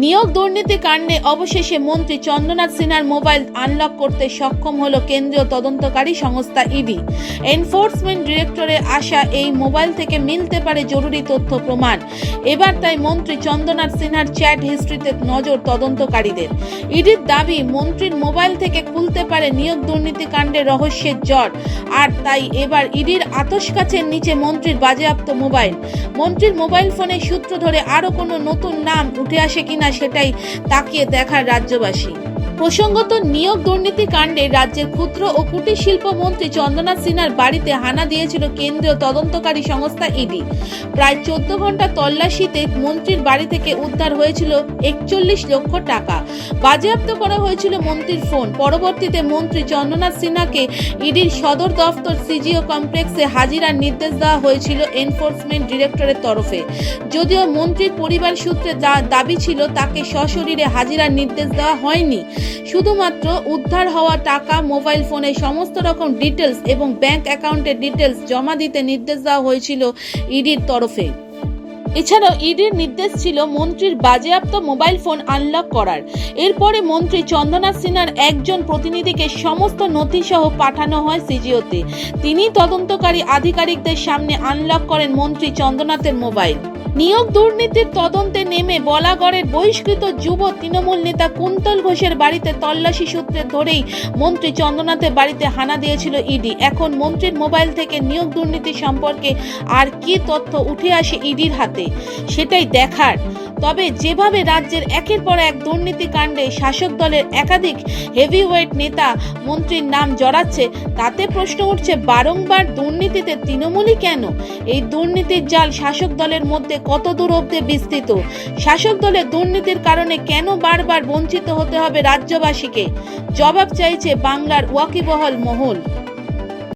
নিয়োগ দুর্নীতি কাণ্ডে অবশেষে মন্ত্রী চন্দ্রনাথ সিনহার মোবাইল আনলক করতে সক্ষম হলো কেন্দ্রীয় তদন্তকারী সংস্থা ইডি এনফোর্সমেন্ট ডিরেক্টরের আসা এই মোবাইল থেকে মিলতে পারে জরুরি তথ্য প্রমাণ। এবার তাই মন্ত্রী চন্দ্রনাথ সিনহার চ্যাট হিস্ট্রিতে নজর তদন্তকারীদের। ইডির দাবি, মন্ত্রীর মোবাইল থেকে খুলতে পারে নিয়োগ দুর্নীতি কাণ্ডের রহস্যের জট আর তাই এবার ইডির আতস কাছের নিচে মন্ত্রীর বাজেয়াপ্ত মোবাইল। মন্ত্রীর মোবাইল ফোনের সূত্র ধরে আরও কোনো নতুন নাম উঠে আসে কিনা সেটাই তাকিয়ে দেখার রাজ্যবাসী। প্রসঙ্গত, নিয়োগ দুর্নীতি কাণ্ডে রাজ্যের ক্ষুদ্র ও কুটির শিল্প মন্ত্রী চন্দ্রনাথ সিনহার বাড়িতে হানা দিয়েছিল কেন্দ্রীয় তদন্তকারী সংস্থা ইডি। প্রায় চোদ্দ ঘণ্টা তল্লাশিতে মন্ত্রীর বাড়ি থেকে উদ্ধার হয়েছিল একচল্লিশ লক্ষ টাকা। বাজেয়াপ্ত করা হয়েছিল মন্ত্রীর ফোন। পরবর্তীতে মন্ত্রী চন্দ্রনাথ সিনহাকে ইডির সদর দফতর সিজিও কমপ্লেক্সে হাজিরার নির্দেশ দেওয়া হয়েছিল এনফোর্সমেন্ট ডিরেক্টরের তরফে। যদিও মন্ত্রীর পরিবার সূত্রে দাবি ছিল, তাকে সশরীরে হাজিরার নির্দেশ দেওয়া হয়নি। শুধুমাত্র উদ্ধার হওয়া টাকা, মোবাইল ফোনে সমস্ত রকম ডিটেলস এবং ব্যাংক অ্যাকাউন্টের ডিটেলস জমা দিতে নির্দেশ দেওয়া হয়েছিল ইডির তরফে। এছাড়াও ইডির নির্দেশ ছিল মন্ত্রীর বাজেয়াপ্ত মোবাইল ফোন আনলক করার। এরপরে মন্ত্রী চন্দ্রনাথ সিনহার একজন প্রতিনিধিকে সমস্ত নথি সহ পাঠানো হয় সিজিওতে। তিনি তদন্তকারী আধিকারিকদের সামনে আনলক করেন মন্ত্রী চন্দ্রনাথের মোবাইল। নিয়োগ দুর্নীতির তদন্তে নেমে বলাগড়ের বহিষ্কৃত যুব তৃণমূল নেতা কুন্তল ঘোষের বাড়িতে তল্লাশি সূত্রে ধরেই মন্ত্রী চন্দ্রনাথের বাড়িতে হানা দিয়েছিল ইডি। এখন মন্ত্রীর মোবাইল থেকে নিয়োগ দুর্নীতি সম্পর্কে আর কি তথ্য উঠে আসে ইডির হাতে, সেটাই দেখার। তবে যেভাবে রাজ্যের একের পর এক দুর্নীতি কাণ্ডে শাসক দলের একাধিক হেভিওয়েট নেতা মন্ত্রীর নাম জড়াচ্ছে, তাতে প্রশ্ন উঠছে, বারংবার দুর্নীতিতে তৃণমূলই কেন? এই দুর্নীতির জাল শাসক দলের মধ্যে কত দূর অব্দি বিস্তৃত? শাসক দলের দুর্নীতির কারণে কেন বারবার বঞ্চিত হতে হবে রাজ্যবাসীকে? জবাব চাইছে বাংলার ওয়াকিবহল মহল।